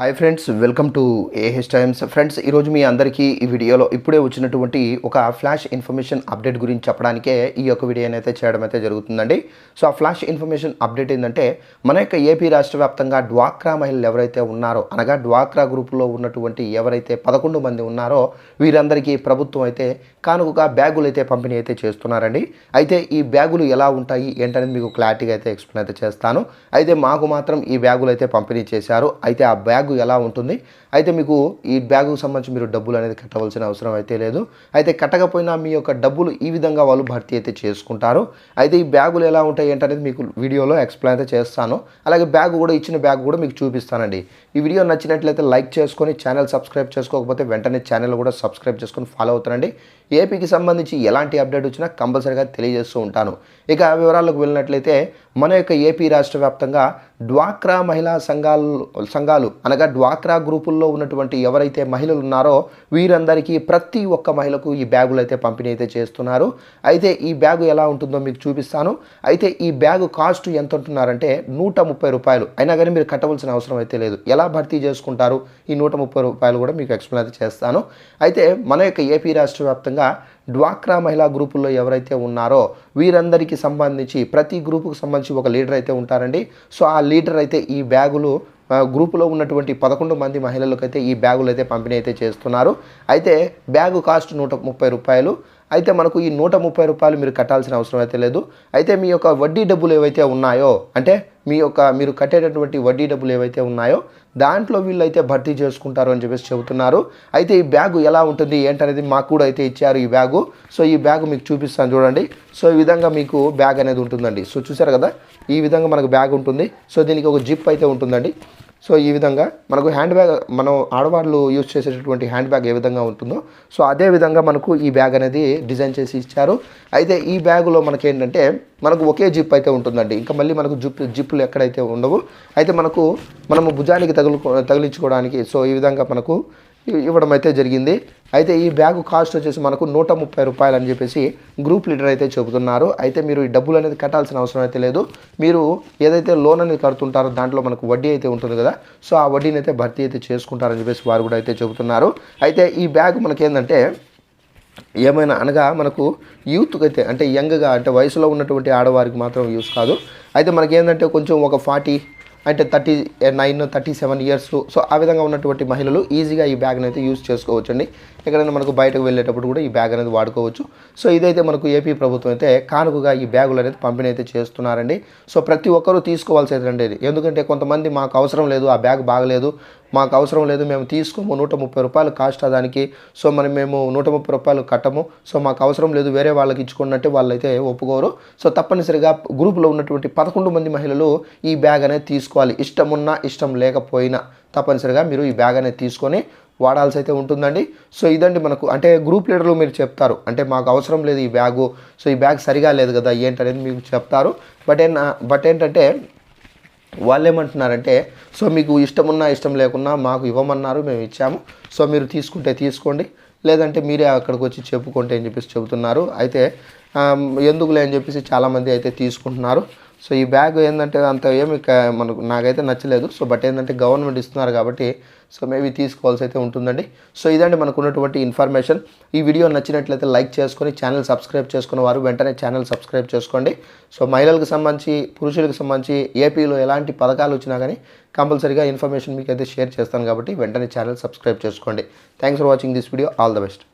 Hi friends welcome to AH times friends ఈరోజు మీ అందరికీ ఈ వీడియోలో ఇప్పుడే వచ్చినటువంటి ఒక ఫ్లాష్ ఇన్ఫర్మేషన్ అప్డేట్ గురించి చెప్పడానికే ఈ యొక్క వీడియోని అయితే చేయడం అయితే జరుగుతుందండి. సో ఆ ఫ్లాష్ ఇన్ఫర్మేషన్ అప్డేట్ ఏంటంటే మన యొక్క ఏపీ రాష్ట్ర వ్యాప్తంగా డ్వాక్రా మహిళలు ఎవరైతే ఉన్నారో అనగా డ్వాక్రా గ్రూపులో ఉన్నటువంటి ఎవరైతే పదకొండు మంది ఉన్నారో వీరందరికీ ప్రభుత్వం అయితే కానుకగా బ్యాగులు అయితే పంపిణీ అయితే చేస్తున్నారండి. అయితే ఈ బ్యాగులు ఎలా ఉంటాయి ఏంటనేది మీకు క్లారిటీగా అయితే ఎక్స్ప్లెయిన్ అయితే చేస్తాను. అయితే మాకు మాత్రం ఈ బ్యాగులు అయితే పంపిణీ చేశారు. అయితే ఆ బ్యాగ్ ఎలా ఉంటుంది? అయితే మీకు ఈ బ్యాగుకు సంబంధించి మీరు డబ్బులు అనేది కట్టవలసిన అవసరం అయితే లేదు. అయితే కట్టకపోయినా మీ యొక్క డబ్బులు ఈ విధంగా వాళ్ళు భర్తీ అయితే చేసుకుంటారు. అయితే ఈ బ్యాగులు ఎలా ఉంటాయి ఏంటనేది మీకు వీడియోలో ఎక్స్ప్లెయిన్ అయితే చేస్తాను. అలాగే బ్యాగ్ కూడా ఇచ్చిన బ్యాగ్ కూడా మీకు చూపిస్తానండి. ఈ వీడియో నచ్చినట్లయితే లైక్ చేసుకొని ఛానల్ సబ్స్క్రైబ్ చేసుకోకపోతే వెంటనే ఛానల్ కూడా సబ్స్క్రైబ్ చేసుకొని ఫాలో అవుతానండి. ఏపీకి సంబంధించి ఎలాంటి అప్డేట్ వచ్చినా కంపల్సరీగా తెలియజేస్తూ ఉంటాను. ఇక వివరాలకు వెళ్ళినట్లయితే మన యొక్క ఏపీ రాష్ట్ర వ్యాప్తంగా డ్వాక్రా మహిళా సంఘాలు సంఘాలు అనగా డ్వాక్రా గ్రూపుల్లో ఉన్నటువంటి ఎవరైతే మహిళలు ఉన్నారో వీరందరికీ ప్రతి ఒక్క మహిళకు ఈ బ్యాగులు అయితే పంపిణీ అయితే చేస్తున్నారు. అయితే ఈ బ్యాగు ఎలా ఉంటుందో మీకు చూపిస్తాను. అయితే ఈ బ్యాగు కాస్ట్ ఎంత ఉంటున్నారంటే నూట ముప్పై రూపాయలు. అయినా కానీ మీరు కట్టవలసిన అవసరం అయితే లేదు. ఎలా భర్తీ చేసుకుంటారు? ఈ నూట ముప్పై రూపాయలు కూడా మీకు ఎక్స్ప్లెయిన్ అయితే చేస్తాను. అయితే మన యొక్క ఏపీ రాష్ట్ర వ్యాప్తంగా డ్వాక్రా మహిళా గ్రూపుల్లో ఎవరైతే ఉన్నారో వీరందరికీ సంబంధించి ప్రతి గ్రూపుకు సంబంధించి ఒక లీడర్ అయితే ఉంటారండి. సో ఆ లీడర్ అయితే ఈ బ్యాగులు గ్రూపులో ఉన్నటువంటి పదకొండు మంది మహిళలకైతే ఈ బ్యాగులు అయితే పంపిణీ అయితే చేస్తున్నారు. అయితే బ్యాగు కాస్ట్ నూట ముప్పై రూపాయలు అయితే మనకు ఈ నూట ముప్పై రూపాయలు మీరు కట్టాల్సిన అవసరం అయితే లేదు. అయితే మీ యొక్క వడ్డీ డబ్బులు ఏవైతే ఉన్నాయో అంటే మీ యొక్క మీరు కట్టేటటువంటి వడ్డీ డబ్బులు ఏవైతే ఉన్నాయో దాంట్లో వీళ్ళు అయితే భర్తీ చేసుకుంటారు అని చెప్పేసి చెబుతున్నారు. అయితే ఈ బ్యాగు ఎలా ఉంటుంది ఏంటనేది మాకు కూడా అయితే ఇచ్చారు ఈ బ్యాగు. సో ఈ బ్యాగ్ మీకు చూపిస్తాను చూడండి. సో ఈ విధంగా మీకు బ్యాగ్ అనేది ఉంటుందండి. సో చూసారు కదా? ఈ విధంగా మనకు బ్యాగ్ ఉంటుంది. సో దీనికి ఒక జిప్ అయితే ఉంటుందండి. సో ఈ విధంగా మనకు హ్యాండ్ బ్యాగ్ మనం ఆడవాళ్ళు యూజ్ చేసేటటువంటి హ్యాండ్ బ్యాగ్ ఏ విధంగా ఉంటుందో సో అదే విధంగా మనకు ఈ బ్యాగ్ అనేది డిజైన్ చేసి ఇచ్చారు. అయితే ఈ బ్యాగ్లో మనకి ఏంటంటే మనకు ఒకే జిప్ అయితే ఉంటుందండి. ఇంకా మళ్ళీ మనకు జిప్ జిప్పులు ఎక్కడైతే ఉండవు. అయితే మనకు మనము భుజానికి తగులు తగిలించుకోవడానికి సో ఈ విధంగా మనకు ఇవ్వడం అయితే జరిగింది. అయితే ఈ బ్యాగ్ కాస్ట్ వచ్చేసి మనకు నూట ముప్పై రూపాయలు అని చెప్పేసి గ్రూప్ లీడర్ అయితే చెబుతున్నారు. అయితే మీరు ఈ డబ్బులు అనేది కట్టాల్సిన అవసరం అయితే లేదు. మీరు ఏదైతే లోన్ అనేది కడుతుంటారో దాంట్లో మనకు వడ్డీ అయితే ఉంటుంది కదా. సో ఆ వడ్డీని అయితే భర్తీ అయితే చేసుకుంటారని చెప్పేసి వారు కూడా అయితే చెబుతున్నారు. అయితే ఈ బ్యాగ్ మనకేందంటే ఏమైనా అనగా మనకు యూత్కి అయితే అంటే యంగ్గా అంటే వయసులో ఉన్నటువంటి ఆడవారికి మాత్రం యూస్ కాదు. అయితే మనకి ఏంటంటే కొంచెం ఒక ఫార్టీ అంటే thirty nine thirty seven years so ఆ విధంగా ఉన్నటువంటి మహిళలు ఈజీగా ఈ బ్యాగ్ని అయితే యూజ్ చేసుకోవచ్చు అండి ఎక్కడైనా మనకు బయటకు వెళ్ళేటప్పుడు కూడా ఈ బ్యాగ్ అనేది వాడుకోవచ్చు. సో ఇదైతే మనకు ఏపీ ప్రభుత్వం అయితే కానుకగా ఈ బ్యాగులు అనేది పంపిణీ అయితే చేస్తున్నారండి. సో ప్రతి ఒక్కరూ తీసుకోవాల్సి అయితే ఎందుకంటే కొంతమంది మాకు అవసరం లేదు ఆ బ్యాగ్ బాగలేదు మాకు అవసరం లేదు మేము తీసుకోము నూట ముప్పై రూపాయలు కాస్ట్ దానికి సో మరి మేము నూట ముప్పై రూపాయలు కట్టము. సో మాకు అవసరం లేదు వేరే వాళ్ళకి ఇచ్చుకున్నట్టే వాళ్ళైతే ఒప్పుకోరు. సో తప్పనిసరిగా గ్రూపులో ఉన్నటువంటి పదకొండు మంది మహిళలు ఈ బ్యాగ్ అనేది తీసుకోవాలి. ఇష్టం ఉన్నా ఇష్టం లేకపోయినా తప్పనిసరిగా మీరు ఈ బ్యాగ్ అనేది తీసుకొని వాడాల్సి అయితే ఉంటుందండి. సో ఇదండి మనకు అంటే గ్రూప్ లీడర్లు మీరు చెప్తారు అంటే మాకు అవసరం లేదు ఈ బ్యాగు. సో ఈ బ్యాగ్ సరిగా లేదు కదా ఏంటనేది మీకు చెప్తారు. బట్ ఏం బట్ ఏంటంటే వాళ్ళు ఏమంటున్నారంటే సో మీకు ఇష్టం ఉన్నా ఇష్టం లేకున్నా మాకు ఇవ్వమన్నారు మేము ఇచ్చాము. సో మీరు తీసుకుంటే తీసుకోండి. లేదంటే మీరే అక్కడికి వచ్చి చెప్పుకుంటే అని చెప్పేసి చెబుతున్నారు. అయితే ఎందుకులే అని చెప్పేసి చాలామంది అయితే తీసుకుంటున్నారు. సో ఈ బ్యాగ్ ఏంటంటే అంత ఏమి మనకు నాకైతే నచ్చలేదు. సో బట్ ఏంటంటే గవర్నమెంట్ ఇస్తున్నారు కాబట్టి సో మేబీ తీసుకోవాల్సి అయితే ఉంటుందండి. సో ఇదండి మనకు ఉన్నటువంటి ఇన్ఫర్మేషన్. ఈ వీడియో నచ్చినట్లయితే లైక్ చేసుకొని ఛానల్ సబ్స్క్రైబ్ చేసుకున్న వారు వెంటనే ఛానల్ సబ్స్క్రైబ్ చేసుకోండి. సో మహిళలకు సంబంధించి పురుషులకు సంబంధించి ఏపీలో ఎలాంటి పథకాలు వచ్చినా కానీ కంపల్సరీగా ఇన్ఫర్మేషన్ మీకు అయితే షేర్ చేస్తాను కాబట్టి వెంటనే ఛానల్ సబ్స్క్రైబ్ చేసుకోండి. Thanks for watching this video. All the best.